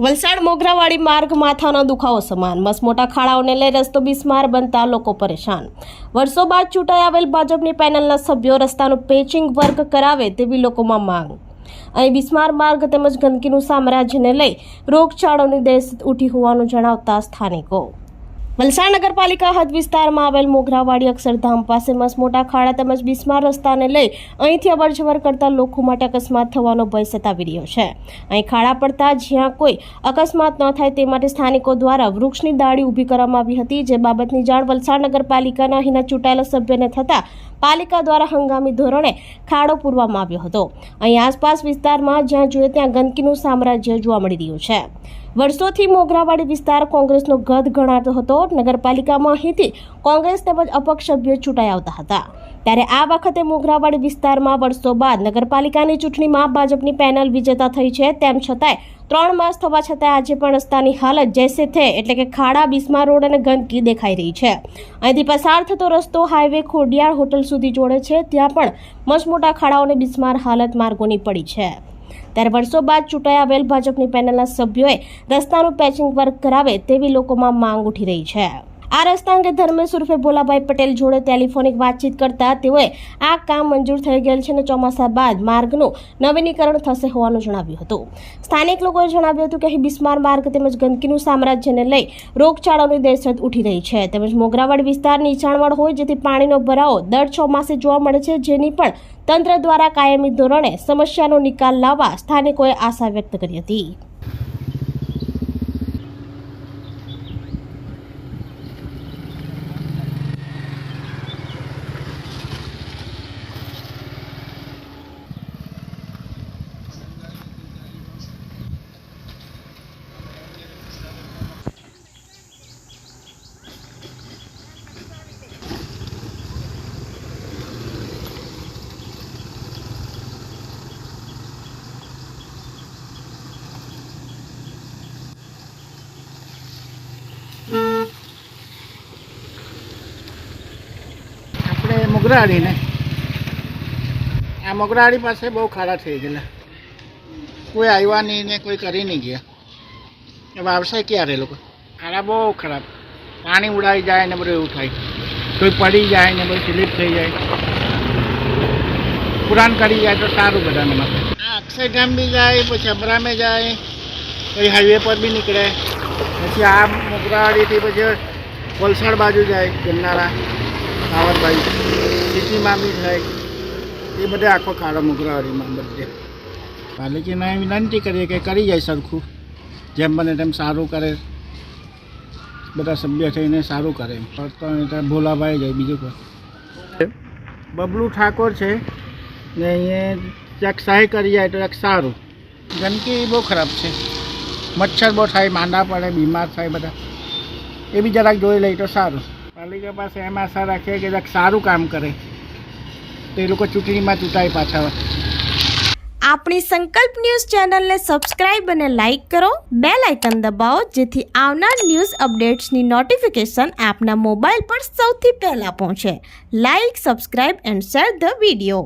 વલસાડ મોગરાવાડી માર્ગ માથાનો દુખાવો સમાન. મસમોટા ખાડાઓને લઈ રસ્તો બિસ્માર બનતા લોકો પરેશાન. વર્ષો બાદ ચૂંટાઈ આવેલ ભાજપની પેનલના સભ્યો રસ્તાનું પેચિંગ વર્ક કરાવે તેવી લોકોમાં માંગ. અહીં બિસ્માર માર્ગ તેમજ ગંદકીનું સામ્રાજ્યને લઈ રોગચાળોની દેશ ઉઠી હોવાનું જણાવતા સ્થાનિકો. વલસાડ નગરપાલિકા હદ વિસ્તારમાં આવેલ મોગરાવાડી અક્ષરધામ પાસે મસમોટા ખાડા તેમજ બિસ્માર રસ્તાને લઈ અહીંથી અવરજવર કરતા લોકો માટે અકસ્માત થવાનો ભય સતાવી રહ્યો છે. અહીં ખાડા પડતા જ્યાં કોઈ અકસ્માત ન થાય તે માટે સ્થાનિકો દ્વારા વૃક્ષની દાળી ઊભી કરવામાં આવી હતી. જે બાબતની જાણ વલસાડ નગરપાલિકાના અહીંના ચૂંટાયેલા સભ્યને થતાં પાલિકા દ્વારા હંગામી ધોરણે ખાડો પૂરવામાં આવ્યો હતો. અહીં આસપાસ વિસ્તારમાં જ્યાં જોઈએ ત્યાં ગંદકીનું સામ્રાજ્ય જોવા મળી રહ્યું છે. વર્ષોથી મોગરાવાડી વિસ્તાર કોંગ્રેસનો ગદ ગણાતો હતો. નગરપાલિકામાં અહીંથી કોંગ્રેસ તેમજ અપક્ષ સભ્યો ચૂંટાઈ આવતા હતા. ત્યારે આ વખતે મોગરાવાડી વિસ્તારમાં વર્ષો બાદ નગરપાલિકાની ચૂંટણીમાં ભાજપની પેનલ વિજેતા થઈ છે. તેમ છતાંય ત્રણ માસ થવા છતાં આજે પણ રસ્તાની હાલત જૈસે થે એટલે કે ખાડા, બિસ્મા રોડ અને ગંદકી દેખાઈ રહી છે. અહીંથી પસાર થતો રસ્તો હાઈવે ખોડિયાર હોટલ સુધી જોડે છે. ત્યાં પણ મસમોટા ખાડાઓને બિસ્માર હાલત માર્ગોની પડી છે. ત્યારે વર્ષો બાદ ચૂંટાઈ આવેલ ભાજપની પેનલના સભ્યોએ રસ્તાનું પેચિંગ વર્ક કરાવે તેવી લોકોમાં માંગ ઉઠી રહી છે. આ રસ્તા અંગે ધર્મેશ ઉર્ફે ભોલાભાઈ પટેલ જોડે ટેલિફોનિક વાતચીત કરતા તેઓએ આ કામ મંજૂર થઈ ગયેલ છે અને ચોમાસા બાદ માર્ગનું નવીનીકરણ થશે હોવાનું જણાવ્યું હતું. સ્થાનિક લોકોએ જણાવ્યું હતું કે અહીં બિસ્માર માર્ગ તેમજ ગંદકીનું સામ્રાજ્યને લઈ રોગચાળાની દહેશત ઉઠી રહી છે. તેમજ મોગરાવાડ વિસ્તાર નીચાણવાડ હોય જેથી પાણીનો ભરાવો દર ચોમાસે જોવા મળે છે, જેની પણ તંત્ર દ્વારા કાયમી ધોરણે સમસ્યાનો નિકાલ લાવવા સ્થાનિકોએ આશા વ્યક્ત કરી હતી આપણે મોગરાડી ને આ મોગરાડી પાસે બહુ ખાડા થઈ ગયેલા. કોઈ આવ્યા નહીં ને કોઈ કરી નહીં ગયા. હવે આવશે ક્યારે લોકો? ખાડા બહુ ખરાબ. પાણી ઉડાઈ જાય ને બધું એવું થાય. કોઈ પડી જાય ને બધું સ્લીપ થઈ જાય. પુરાણ કરી જાય તો સારું બધાને માટે આ અક્ષરધામ બી જાય, પછી અમરામે જાય, પછી હાઈવે પર બી નીકળે. પછી આ મોગરાડીથી પછી વલસાડ બાજુ જાય ગન્નારા સાવરબાઈ સિટીમાં બી થાય એ બધે આખો કાળો મુગરાવાડીમાં બધે. પાલિકાને વિનંતી કરીએ કે કરી જાય સરખું. જેમ બને તેમ સારું કરે. બધા સભ્ય થઈને સારું કરે. તો ભોલાભાઈ જાય બીજું કોઈ. બબલુ ઠાકોર છે ને અહીંયા ક્યાંક સહાય કરી જાય તો સારું. ગંદકી બહુ ખરાબ છે. મચ્છર બહુ થાય માંદા પડે બીમાર થાય બધા. એ બી જરાક જોઈ લઈ તો સારું. પાલિકા પાસે એમ આશા રાખીએ કે જરાક સારું કામ કરે. તો એ લોકો ચૂંટણીમાં ચૂંટાય પાછા. આપણી સંકલ્પ ન્યૂઝ ચેનલને સબસ્ક્રાઇબ અને લાઇક કરો. બે લાઇકન દબાવો, જેથી આવનાર ન્યૂઝ અપડેટ્સની નોટિફિકેશન આપના મોબાઈલ પર સૌથી પહેલાં પહોંચે. Like, subscribe and share the video.